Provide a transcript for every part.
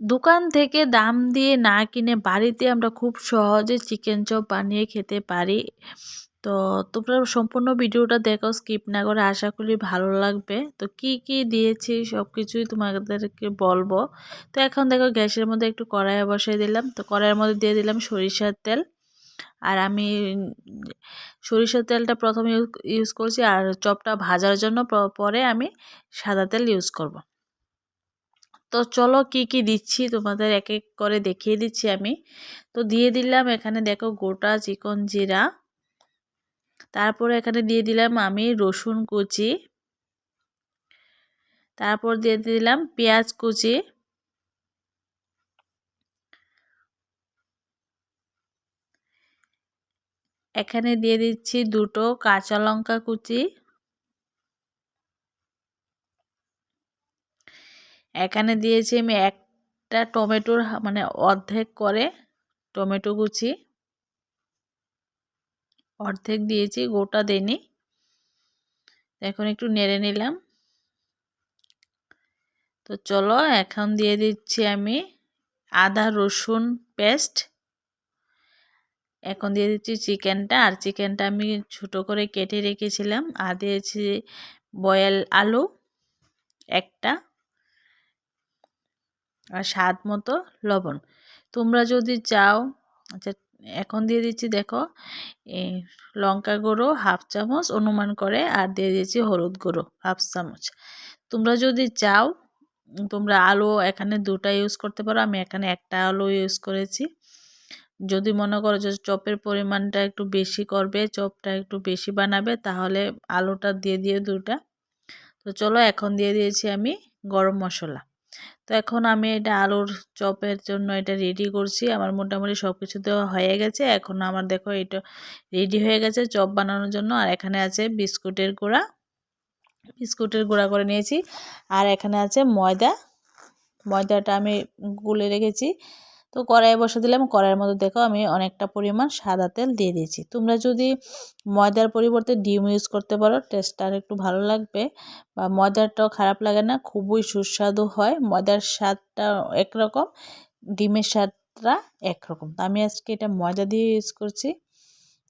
দোকান থেকে দাম দিয়ে না কিনে বাড়িতে আমরা খুব সহজে চিকেন চপ বানিয়ে খেতে পারি। তো তোমরা সম্পূর্ণ ভিডিওটা দেখো স্কিপ না করে আশা করি ভালো লাগবে। তো কি কি দিয়েছি সব কিছুই তোমাদেরকে বলব। তো এখন দেখো গ্যাসের মধ্যে একটু কড়াইয়ে বসিয়ে দিলাম। তো কড়াইয়ের মধ্যে দিয়ে দিলাম সরিষার তেল। আর আমি সরিষার তেলটা প্রথমে ইউজ করছি আর চপটা ভাজার জন্য পরে আমি সাদা তেল ইউজ করব। তো চলো কি কি দিচ্ছি তোমাদের এক এক করে দেখিয়ে দিচ্ছি আমি। তো দিয়ে দিলাম এখানে দেখো গোটা চিকন জিরা। তারপরে এখানে দিয়ে দিলাম আমি রসুন কুচি। তারপর দিয়ে দিলাম পেঁয়াজ কুচি। এখানে দিয়ে দিচ্ছি দুটো কাঁচা লঙ্কা কুচি। এখানে দিয়েছি আমি একটা টমেটোর মানে অর্ধেক করে টমেটো কুচি। অর্ধেক দিয়েছি, গোটা দেনি এখন একটু নেড়ে নিলাম। তো চলো, এখন দিয়ে দিচ্ছি আমি আদা রসুন পেস্ট। এখন দিয়ে দিচ্ছি চিকেনটা, আর চিকেনটা আমি ছোটো করে কেটে রেখেছিলাম। আর দিয়েছি বয়েল আলু একটা। আর স্বাদ মতো লবণ। তোমরা যদি চাও আচ্ছা এখন দিয়ে দিচ্ছি দেখো লঙ্কা গুঁড়ো হাফ চামচ অনুমান করে, আর দিয়ে দিয়েছি হলুদ গুঁড়ো হাফ চামচ। তোমরা যদি চাও, তোমরা আলু এখানে দুটা ইউজ করতে পারো, আমি এখানে একটা আলু ইউজ করেছি। যদি মনে করো যে চপের পরিমাণটা একটু বেশি করবে, চপটা একটু বেশি বানাবে, তাহলে আলুটা দিয়ে দিয়ে দুটা। তো চলো, এখন দিয়ে দিয়েছি আমি গরম মশলা। তো এখন আমি এটা আলুর চপের জন্য এটা রেডি করছি। আমার মোটামুটি সব কিছু দেওয়া হয়ে গেছে। এখন আমার দেখো এটা রেডি হয়ে গেছে চপ বানানোর জন্য। আর এখানে আছে বিস্কুটের গুঁড়া। বিস্কুটের গুঁড়া করে নিয়েছি। আর এখানে আছে ময়দা। ময়দাটা আমি গুলে রেখেছি। তো কড়াইয়ে বসে দিলাম। কড়াইয়ের মধ্যে দেখো আমি অনেকটা পরিমাণ সাদা তেল দিয়ে দিয়েছি। তোমরা যদি ময়দার পরিবর্তে ডিম ইউজ করতে পারো টেস্টটা আর একটু ভালো লাগবে। বা ময়দারটাও খারাপ লাগে না, খুবই সুস্বাদু হয়। ময়দার স্বাদটা একরকম, ডিমের স্বাদটা একরকম। তো আমি আজকে এটা ময়দা দিয়ে ইউজ করছি।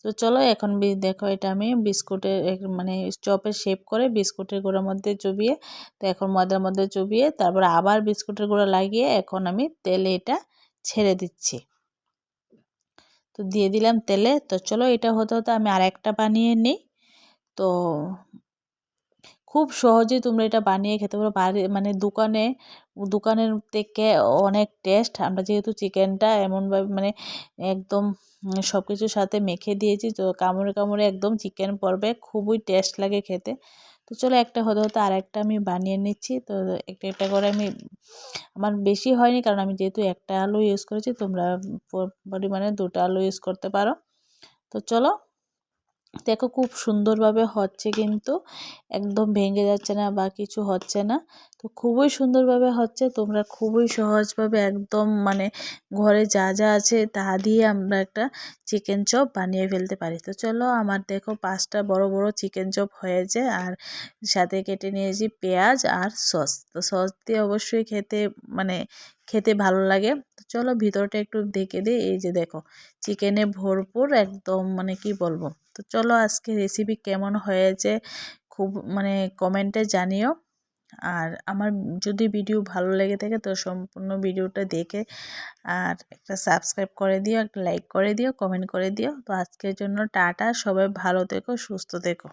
তো চলো এখন দেখো এটা আমি বিস্কুটের মানে চপের শেপ করে বিস্কুটের গুঁড়োর মধ্যে চুবিয়ে, তো এখন ময়দার মধ্যে চুবিয়ে, তারপর আবার বিস্কুটের গুঁড়ো লাগিয়ে এখন আমি তেলে এটা ছেড়ে দিচ্ছি। তো দিয়ে দিলাম তেলে। তো চলো এটা হতে হতে আমি আর একটা বানিয়ে নিই। তো খুব সহজেই তোমরা এটা বানিয়ে খেতে পারো। বাড়ি মানে দোকানে, দোকানের থেকে অনেক টেস্ট। আমরা যেহেতু চিকেনটা এমনভাবে মানে একদম সব কিছুর সাথে মেখে দিয়েছি, তো কামড়ে কামড়ে একদম চিকেন পড়বে। খুবই টেস্ট লাগে খেতে। তো চলো একটা হতে হতে আর একটা আমি বানিয়ে নিচ্ছি। তো একটা একটা করে আমি, আমার বেশি হয়নি কারণ আমি যেহেতু একটা আলু ইউজ করেছি, তোমরা পরিমাণে দুটো আলু ইউজ করতে পারো। তো চলো দেখো খুব সুন্দরভাবে হচ্ছে কিন্তু, একদম ভেঙে যাচ্ছে না বা কিছু হচ্ছে না। তো খুবই সুন্দরভাবে হচ্ছে, তোমরা খুবই সহজভাবে একদম মানে ঘরে যা যা আছে তা দিয়ে আমরা একটা চিকেন চপ বানিয়ে ফেলতে পারি। তো চলো আমার দেখো পাঁচটা বড় বড় চিকেন চপ হয়েছে আর সাথে কেটে নিয়েছি পেঁয়াজ আর সস। তো সস দিয়ে অবশ্যই খেতে মানে খেতে ভালো লাগে। তো চলো ভিতরটা একটু দেখে দিই। এই যে দেখো চিকেনে ভরপুর একদম মানে কি বলব? তো চলো আজকে রেসিপি কেমন হয়েছে খুব মানে কমেন্টে জানিও। আর আমার যদি ভিডিও ভালো লেগে থাকে তো সম্পূর্ণ ভিডিওটা দেখে আর একটা সাবস্ক্রাইব করে দিও, একটা লাইক করে দিও কমেন্ট করে দিও। তো আজকের জন্য টাটা, সবাই ভালো থেকো, সুস্থ থেকো।